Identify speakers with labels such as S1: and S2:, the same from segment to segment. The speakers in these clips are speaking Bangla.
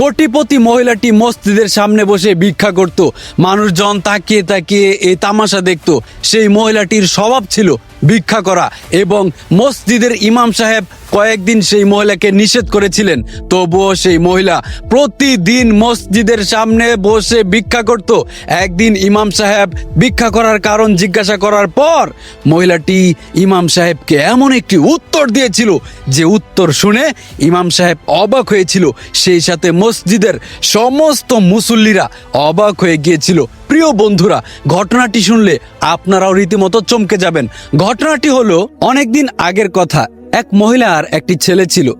S1: কোটিপতি মহিলাটি মসজিদের সামনে বসে ভিক্ষা করত। মানুষজন তাকিয়ে তাকিয়ে এই তামাশা দেখত। সেই মহিলাটির স্বভাব ছিল ভিক্ষা করা এবং মসজিদের ইমাম সাহেব কয়েকদিন সেই মহিলাকে নিষেধ করেছিলেন। তবুও সেই মহিলা প্রতিদিন মসজিদের সামনে বসে ভিক্ষা করত। একদিন ইমাম সাহেব ভিক্ষা করার কারণ জিজ্ঞাসা করার পর মহিলাটি ইমাম সাহেবকে এমন একটি উত্তর দিয়েছিল যে উত্তর শুনে ইমাম সাহেব অবাক হয়েছিল। সেই সাথে মসজিদের সমস্ত মুসল্লিরা অবাক হয়ে গিয়েছিল। প্রিয় বন্ধুরা, ঘটনাটি শুনলে আপনারাও রীতিমতো চমকে যাবেন। ঘটনাটি হলো অনেকদিন আগের কথা। এক মহিলার একটি ছেলে ছিল।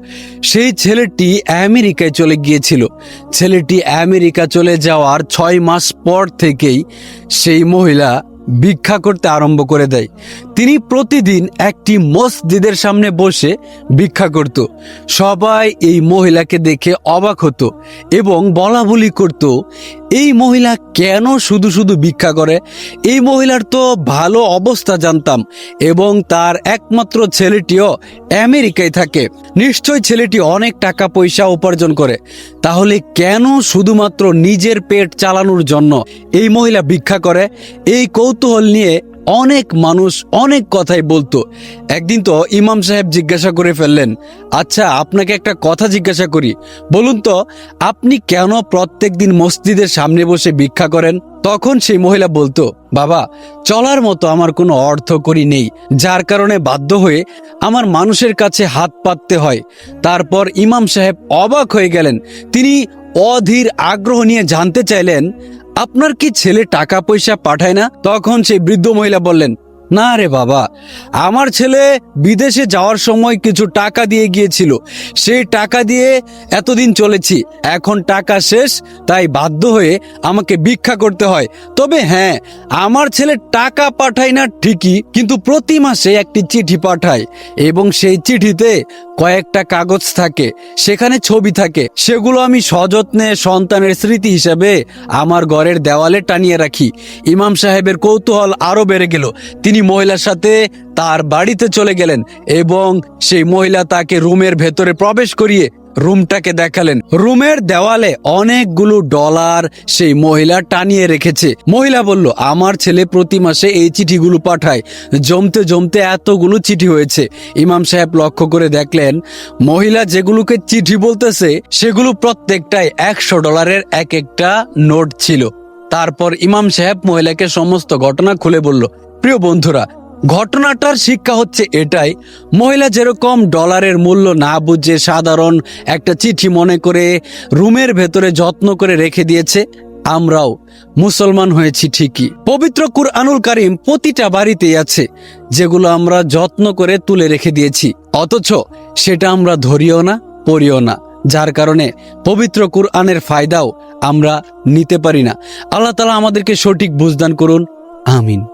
S1: সেই ছেলেটি আমেরিকায় চলে গিয়েছিল। ছেলেটি আমেরিকা চলে যাওয়ার ছয় মাস পর থেকেই সেই মহিলা ভিক্ষা করতে আরম্ভ করে দেয়। তিনি প্রতিদিন একটি মসজিদের সামনে বসে ভিক্ষা করত। সবাই এই মহিলাকে দেখে অবাক হতো এবং বলা বলি করত, এই মহিলা কেন শুধু শুধু ভিক্ষা করে? এই মহিলার তো ভালো অবস্থা জানতাম এবং তার একমাত্র ছেলেটিও আমেরিকায় থাকে। নিশ্চয় ছেলেটি অনেক টাকা পয়সা উপার্জন করে। তাহলে কেন শুধুমাত্র নিজের পেট চালানোর জন্য এই মহিলা ভিক্ষা করে? এই কৌতূহল নিয়ে অনেক মানুষ অনেক কথাই বলতো। একদিন তো ইমাম সাহেব জিজ্ঞাসা করে ফেললেন আচ্ছা আপনাকে একটা কথা জিজ্ঞাসা করি। বলুন তো, আপনি কেন প্রত্যেক দিন মসজিদের সামনে বসে ভিক্ষা করেন? তখন সেই মহিলা বলতো, বাবা, চলার মতো আমার কোনো অর্থ করি নেই। যার কারণে বাধ্য হয়ে আমার মানুষের কাছে হাত পাততে হয়। তারপর ইমাম সাহেব অবাক হয়ে গেলেন। তিনি অধীর আগ্রহ নিয়ে জানতে চাইলেন আপনার কি ছেলে টাকা পয়সা পাঠায় না? তখন সেই বৃদ্ধ মহিলা বললেন না রে বাবা, আমার ছেলে বিদেশে যাওয়ার সময় কিছু টাকা দিয়ে গিয়েছিল। সেই টাকা দিয়ে এতদিন চলেছি, এখন টাকা শেষ, তাই বাধ্য হয়ে আমাকে ভিক্ষা করতে হয়। তবে হ্যাঁ আমার ছেলে টাকা পাঠায় না ঠিকই, কিন্তু প্রতি মাসে একটি চিঠি পাঠায় এবং সেই চিঠিতে কয়েকটা কাগজ থাকে, সেখানে ছবি থাকে। সেগুলো আমি সযত্নে সন্তানের স্মৃতি হিসাবে আমার ঘরের দেওয়ালে টানিয়ে রাখি। ইমাম সাহেবের কৌতূহল আরও বেড়ে গেল। তিনি মহিলার সাথে তার বাড়িতে চলে গেলেন এবং সেই মহিলা তাকে রুমের ভেতরে প্রবেশ করিয়ে রুমটাকে দেখালেন। রুমের দেওয়ালে অনেকগুলো ডলার সেই মহিলা টানিয়ে রেখেছে। মহিলা বলল, আমার ছেলে প্রতি মাসে এই চিঠিগুলো পাঠায়। জমতে জমতে এতগুলো চিঠি হয়েছে। ইমাম সাহেব লক্ষ্য করে দেখলেন, মহিলা যেগুলোকে চিঠি বলতেছে, সেগুলো প্রত্যেকটাই একশো ডলারের এক একটা নোট ছিল। তারপর ইমাম সাহেব মহিলাকে সমস্ত ঘটনা খুলে বলল প্রিয় বন্ধুরা, ঘটনাটার শিক্ষা হচ্ছে এটাই। মহিলা যেরকম ডলারের মূল্য না বুঝে সাধারণ একটা চিঠি মনে করে রুমের ভেতরে যত্ন করে রেখে দিয়েছে, আমরাও মুসলমান হয়েছি ঠিকই। পবিত্র কুরআনুল কারিম প্রতিটা বাড়িতেই আছে, যেগুলো আমরা যত্ন করে তুলে রেখে দিয়েছি। অথচ সেটা আমরা ধরিও না, পড়িও না। যার কারণে পবিত্র কুরআনের ফায়দাও আমরা নিতে পারি না। আল্লাহ তালা আমাদেরকে সঠিক বুঝদান করুন, আমিন।